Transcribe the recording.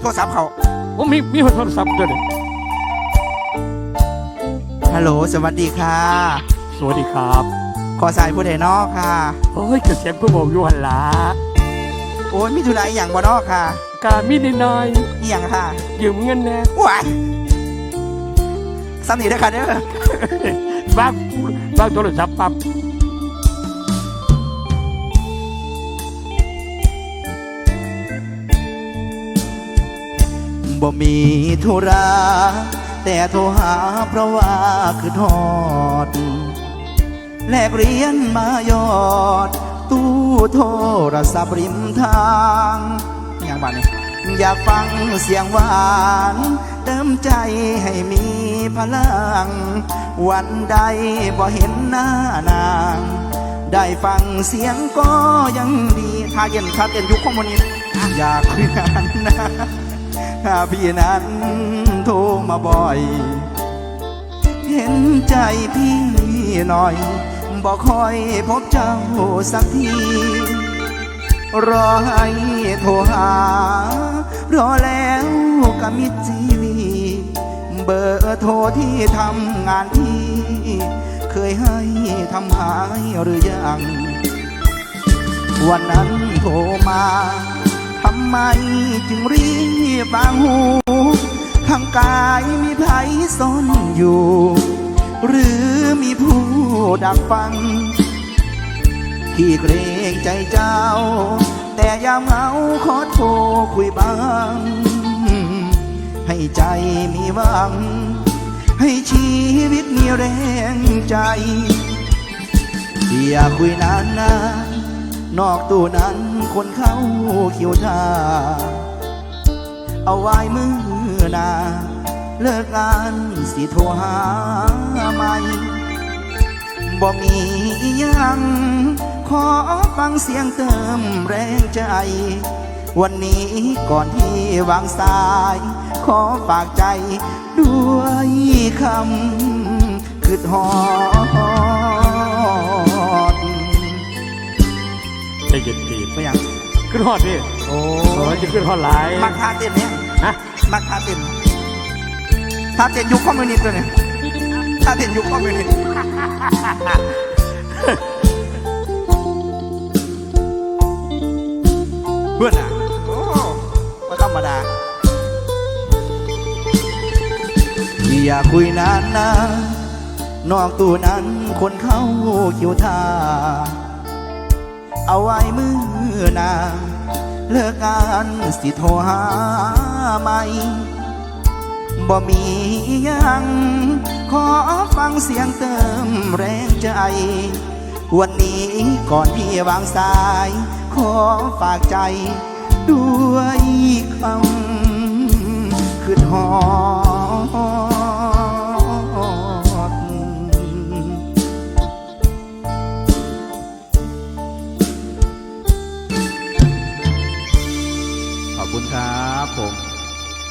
โทรศัพท์เขาผมมีมีโทรศัพท์ด้วยเนี่ยฮัลโหลสวัสดีค่ะ สวัสดีครับ ขอสายผู้ใดนอกค่ะ โอ้ยกระเสียงผู้บอกอยู่หันหลาโอ้ยมีธุระอหย่างบ่นอกค่ะกามีนิดหน่อยอหย่างค่ะยืมเงินแน่ว้ายสำนีเด้อค่ะเด้อ บ้างบ้างโทรศัพท์ปั๊บ บ่มีธุระแต่โทรหาเพราะว่าคือทอด แลกเหรียญมายอด ตู้โทรศัพท์ริมทางอย่างบ้านนี้อยากฟังเสียงหวาน เติมใจให้มีพลัง วันใดบ่เห็นหน้านาง ได้ฟังเสียงก็ยังดี ถ้าเย็นถ้าเต้นยุคคอมมิวนิสต์อยากคุยกันนะ พี่นั้นโทรมาบ่อย เห็นใจพี่หน่อยบอกคอยพบเจ้าสักที รอให้โทรหา รอแล้วก็มิจีวีเบอร์โทรที่ทำงานพี่ เคยให้ทำหายหรือยัง วันนั้นโทรมา ทำไมจึงรีบบางหูข้างกายมีไผซ่อนอยู่ หรือมีผู้ดักฟังพี่เกรงใจเจ้า แต่ยามเหงาขอโทรคุยบ้าง ให้ใจมีหวัง ให้ชีวิตมีแรงใจ อย่าคุยนานนาน นอกตู้นั้นคนเข้าคิวทาเอาไว้มือนา เลิกงานสิโทรหาใหม่บ่มีอิหยัง ขอฟังเสียงเติมแรงใจ วันนี้ก่อนที่วางสาย ขอฝากใจด้วยคำคือหอ ใจเย็นดีไม่ยังขึ้นฮอดดิโอ้โอ้ยจะขึ้นฮอดหลายมักท่าเต้นเนี่ยฮะมักท่าเต้นท่าเต้นยุคคอมมิวนิสต์เลยเนี่ยท่าเต้นยุคคอมมิวนิสต์เพื่อนอะโอ้ก็ธรรมดาอย่าคุยนานนะนอกตู้นั้นคนเข้าคิวทา เอาไว้มือหนาเลิกงานสิโทรหาใหม่บ่มียัง ขอฟังเสียงเติมแรงใจ วันนี้ก่อนพี่วางสาย ขอฝากใจ ด้วยคำคือหอ